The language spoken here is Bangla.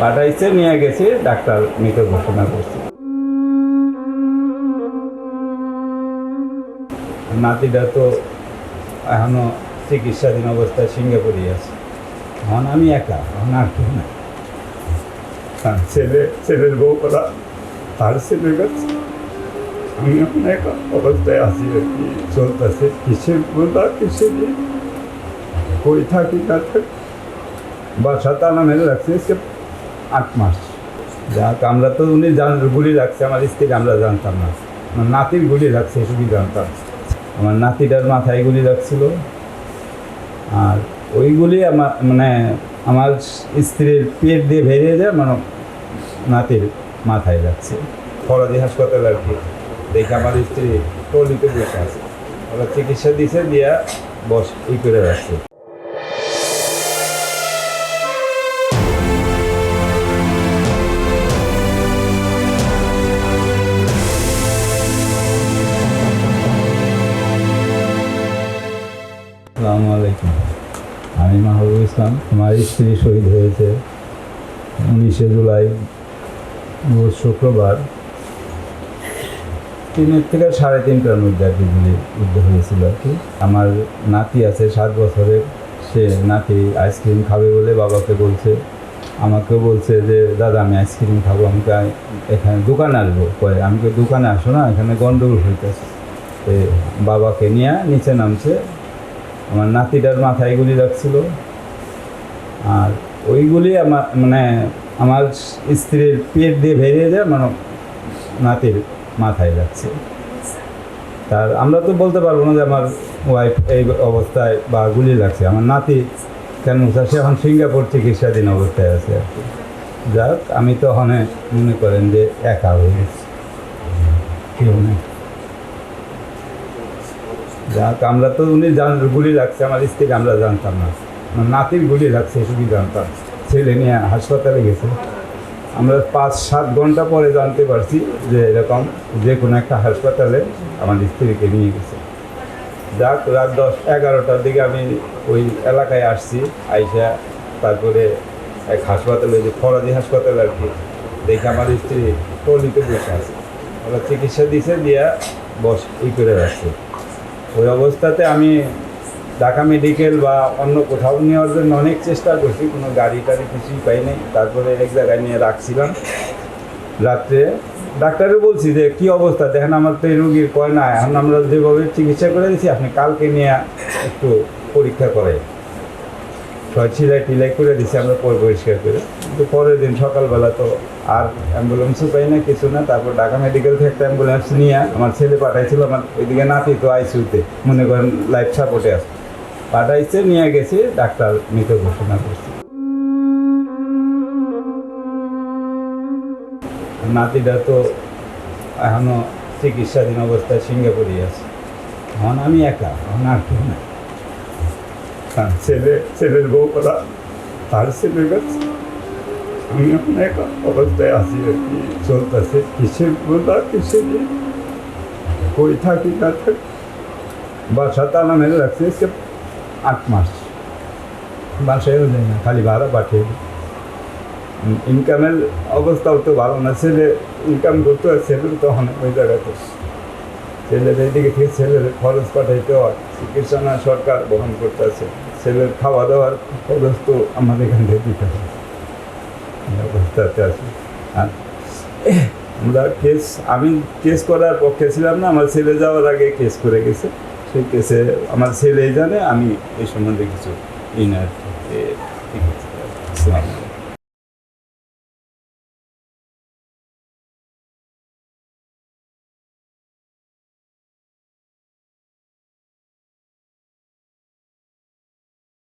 পাঠাইছে, নিয়ে গেছে, ডাক্তার মৃত ঘোষণা করছে। নাতিটা তো এখনও চিকিৎসাধীন অবস্থায় সিঙ্গাপুরে আছে। এখন আমি একা, এখন আর কেউ না তার ছেলে, ছেলের বউ করা তার ছেলের কাছে। আমি এখন একা অবস্থায় আছি আর কি, চলতেছে। কিসের বলবা কিসের ইয়ে? কই থাকি না থাকি? বাসা তালা মেরে রাখছে আট মাস। যাক, আমরা তো উনি জান, গুলি রাখছে, আমার স্ত্রী আমরা জানতাম না। আমার নাতির গুলি রাখছে এসবই জানতাম? আমার নাতিটার মাথায় গুলি রাখছিল। আর ওইগুলি আমার মানে আমার স্ত্রীর পেট দিয়ে বেরিয়ে যায় মানে নাতির মাথায় যাচ্ছে ফরাজি হাসপাতাল আর কি। দেখে আমার স্ত্রী টলিতে বসে আছে। ওরা চিকিৎসা দিছে, দিয়া বস ই করে রাখছে। আসসালামু আলাইকুম। আমি মাহবুব ইসলাম। আমার স্ত্রী শহীদ হয়েছে উনিশে জুলাই শুক্রবার। তিনের থেকে সাড়ে তিনটার মধ্যে আর কি গুলি যুদ্ধ হয়েছিল আর কি। আমার নাতি আছে সাত বছরের। সে নাতি আইসক্রিম খাবে বলে বাবাকে বলছে। আমাকেও বলছে যে দাদা আমি আইসক্রিম খাব আমাকে আই- এখানে দোকানে আসব। কয়ে আমি কই, দোকানে আসো না? এখানে গন্ডগোল হইতেছে। বাবাকে নিয়ে নিচে নামছে। আমার নাতিটার মাথায় গুলি রাখছিল আর ওইগুলি আমার মানে আমার স্ত্রীর পেট দিয়ে বেরিয়ে যায় মানে নাতির মাথায় যাচ্ছে। তার, আমরা তো বলতে পারব না যে আমার ওয়াইফ এই অবস্থায় বা গুলি লাগছে। আমার নাতি কেন সে এখন সিঙ্গাপুর চিকিৎসাধীন অবস্থায় আছে আর কি। যাক, আমি তো মনে করেন যে একা হয়ে গেছি। কেউ নেই। আমরা তো উনি জান, গুলি লাগছে আমার স্ত্রী আমরা জানতাম না। আমার নাতির গুলি লাগছে এসবই জানতাম? ছেলে নিয়ে হাসপাতালে গেছে। আমরা পাঁচ, সাত ঘণ্টা পরে জানতে পারছি যে এরকম যে কোনো একটা হাসপাতালে আমার স্ত্রীকে নিয়ে গেছে। যাক, রাত দশ, এগারোটার দিকে আমি ওই এলাকায় আসছি, আইসা তারপরে এক হাসপাতালে যে ফরাজি হাসপাতাল আর কি, দেখে আমার স্ত্রী টলিতে বসে আছে। ওরা চিকিৎসা দিছে, দিয়া বস ই করে রাখছে ওই অবস্থাতে আমি ঢাকা মেডিকেল বা অন্য কোথাও নেওয়ার জন্য অনেক চেষ্টা করছি, কোনো গাড়ি টাড়ি কিছুই পাই নাই। তারপরে এক জায়গায় নিয়ে রাখছিলাম। রাত্রে ডাক্তারে বলছি যে, কি অবস্থা? দেখেন আমার তো এই রুগীর কয় না। এখন আমরা যেভাবে চিকিৎসা করে দিচ্ছি আপনি কালকে নিয়ে একটু পরীক্ষা করে ছয় ছিলাই টিলাই করে দিছি, আমরা পরে পরিষ্কার করে। কিন্তু পরের দিন সকালবেলা তো আর অ্যাম্বুলেন্সও পাই না, কিছু না। তারপর ঢাকা মেডিকেল থেকে একটা অ্যাম্বুলেন্স নিয়ে আমার ছেলে পাঠাইছিল, আমার ওইদিকে নাতি তো আইসিউতে, মনে করেন লাইফ সাপোর্টে আছে। পাঠাইছে, নিয়ে গেছে, ডাক্তার মৃত ঘোষণা করছে। নাতিটা তো এখনও চিকিৎসাধীন অবস্থায় সিঙ্গাপুরে আছে। এখন আমি একা, এখন আর কেউ না ছেলে ছেলের বউ করা তার ছেলের কাছে আমি একা অবস্থায় আছি আর কি চলতেছে কিসের বলবা কিসের? কই থাকি না থাকি বাসা তালা মেরে রাখছে সে আট মাস বাসায়ও যায় না খালি ভাড়া পাঠিয়ে ইনকামের অবস্থাও তো ভালো না ছেলে ইনকাম করতে হয় ছেলের তখন ওই জায়গাতে ছেলের এইদিকে থেকে ছেলের খরচ পাঠাইতে হয় চিকিৎসা না সরকার বহন করতে আছে ছেলের খাওয়া দাওয়ার খরচ তো আমার এখান থেকে দিতে হবে অবস্থাতে আছে আর আমরা কেস আমি কেস করার পক্ষে ছিলাম না আমার ছেলে যাওয়ার আগে কেস করে গেছে সেই কেসে আমার ছেলেই জানে আমি এই সম্বন্ধে কিছু ইনার ঠিক